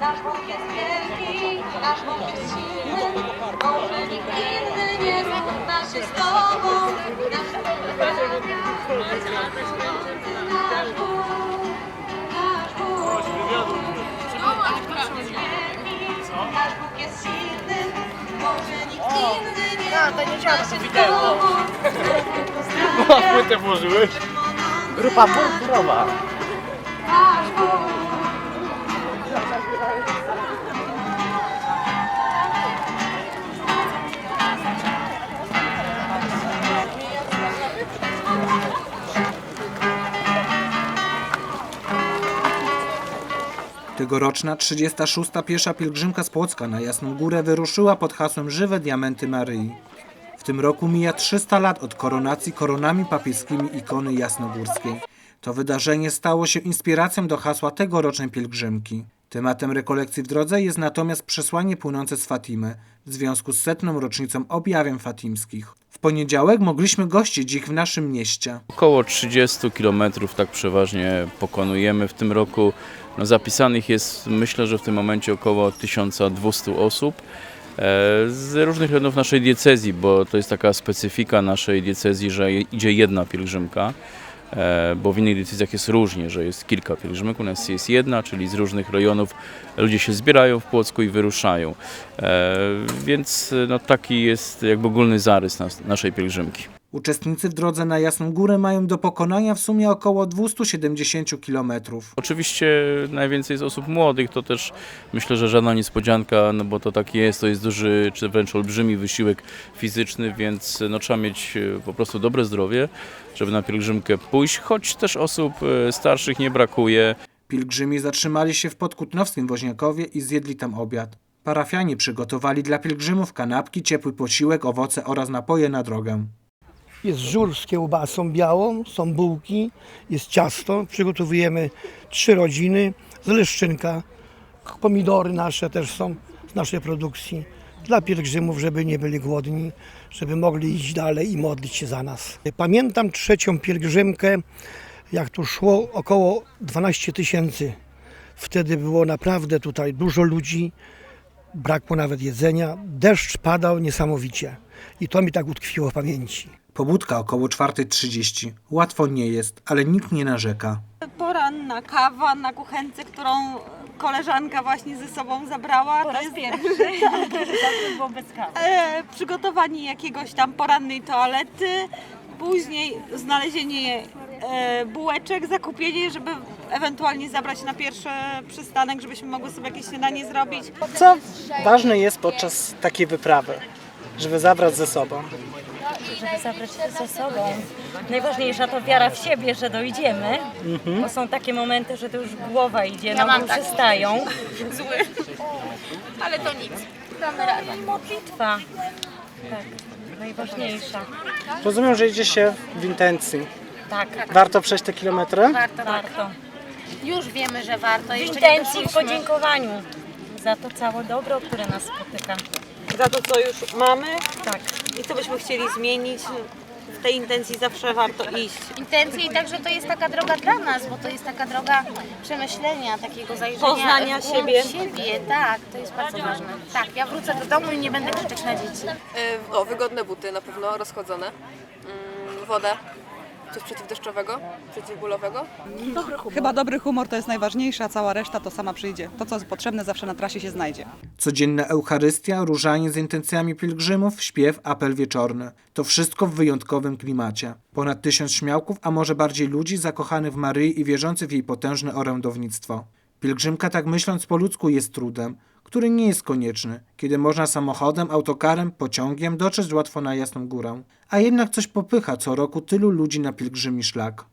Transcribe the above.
Nasz Bóg jest wielki, nasz Bóg jest silny, może nikt inny nie równa się z Tobą. Nasz Bóg nasz Bóg, nasz Bóg. Nasz Bóg jest silny, może nikt inny nie równa się z Tobą. Płytę włożyłeś? Grupa purpurowa. Nasz Bóg. Tegoroczna 36. piesza pielgrzymka z Płocka na Jasną Górę wyruszyła pod hasłem Żywe Diamenty Maryi. W tym roku mija 300 lat od koronacji koronami papieskimi ikony jasnogórskiej. To wydarzenie stało się inspiracją do hasła tegorocznej pielgrzymki. Tematem rekolekcji w drodze jest natomiast przesłanie płynące z Fatimy w związku z setną rocznicą objawień fatimskich. Poniedziałek mogliśmy gościć ich w naszym mieście. Około 30 km tak przeważnie pokonujemy w tym roku. No, zapisanych jest myślę, że w tym momencie około 1200 osób e, z różnych rejonów naszej diecezji, bo to jest taka specyfika naszej diecezji, że idzie jedna pielgrzymka, bo w innych diecezjach jest różnie, że jest kilka pielgrzymek, u nas jest jedna, czyli z różnych rejonów ludzie się zbierają w Płocku i wyruszają. E, Więc no, taki jest jakby ogólny zarys nas, naszej pielgrzymki. Uczestnicy w drodze na Jasną Górę mają do pokonania w sumie około 270 kilometrów. Oczywiście najwięcej jest osób młodych, to też myślę, że żadna niespodzianka, no bo to tak jest, to jest duży, czy wręcz olbrzymi wysiłek fizyczny, więc no, trzeba mieć e, po prostu dobre zdrowie, żeby na pielgrzymkę pójść, choć też osób e, starszych nie brakuje. Pielgrzymi zatrzymali się w Podkutnowskim Woźniakowie i zjedli tam obiad. Parafianie przygotowali dla pielgrzymów kanapki, ciepły posiłek, owoce oraz napoje na drogę. Jest żur z kiełbasą białą, są bułki, jest ciasto. Przygotowujemy trzy rodziny, z leszczynka. Pomidory nasze też są z naszej produkcji. Dla pielgrzymów, żeby nie byli głodni, żeby mogli iść dalej i modlić się za nas. Pamiętam trzecią pielgrzymkę, jak tu szło około 12 tysięcy. Wtedy było naprawdę tutaj dużo ludzi, brakło nawet jedzenia. Deszcz padał niesamowicie i to mi tak utkwiło w pamięci. Pobudka około 4.30. Łatwo nie jest, ale nikt nie narzeka. Poranna kawa na kuchence, którą koleżanka właśnie ze sobą zabrała. Po raz pierwszy. wobec kawy. e, przygotowanie jakiegoś tam porannej toalety, później znalezienie e, bułeczek, zakupienie, żeby ewentualnie zabrać na pierwszy przystanek, żebyśmy mogły sobie jakieś śniadanie zrobić. Co ważne jest podczas takiej wyprawy, żeby zabrać ze sobą? Żeby zabrać to ze sobą. Najważniejsza to wiara w siebie, że dojdziemy, bo są takie momenty, że to już głowa idzie, nogi przestają. Zły. Ale to nic. Damy radę. Modlitwa. Tak, najważniejsza. Rozumiem, że idzie się w intencji. Tak, Warto przejść te kilometry? warto. Już wiemy, że warto. W Jeszcze nie intencji, w podziękowaniu za to całe dobro, które nas spotyka. Za to, co już mamy Tak. i co byśmy chcieli zmienić, w tej intencji zawsze warto iść. Intencje i także to jest taka droga dla nas, bo to jest taka droga przemyślenia, takiego zajrzenia Poznania w głąb siebie. siebie. Tak, to jest bardzo ważne. Tak, ja wrócę do domu i nie będę krzyczeć na dzieci. Y, O, wygodne buty na pewno, rozchodzone. Mm, Wodę. Coś przeciwdeszczowego, przeciwbólowego. Chyba dobry humor to jest najważniejsze, a cała reszta to sama przyjdzie. To, co jest potrzebne, zawsze na trasie się znajdzie. Codzienna Eucharystia, różanie z intencjami pielgrzymów, śpiew, apel wieczorny. To wszystko w wyjątkowym klimacie. Ponad tysiąc śmiałków, a może bardziej ludzi zakochanych w Maryi i wierzących w jej potężne orędownictwo. Pielgrzymka tak myśląc po ludzku jest trudem, który nie jest konieczny, kiedy można samochodem, autokarem, pociągiem dotrzeć łatwo na Jasną Górę. A jednak coś popycha co roku tylu ludzi na pielgrzymi szlak.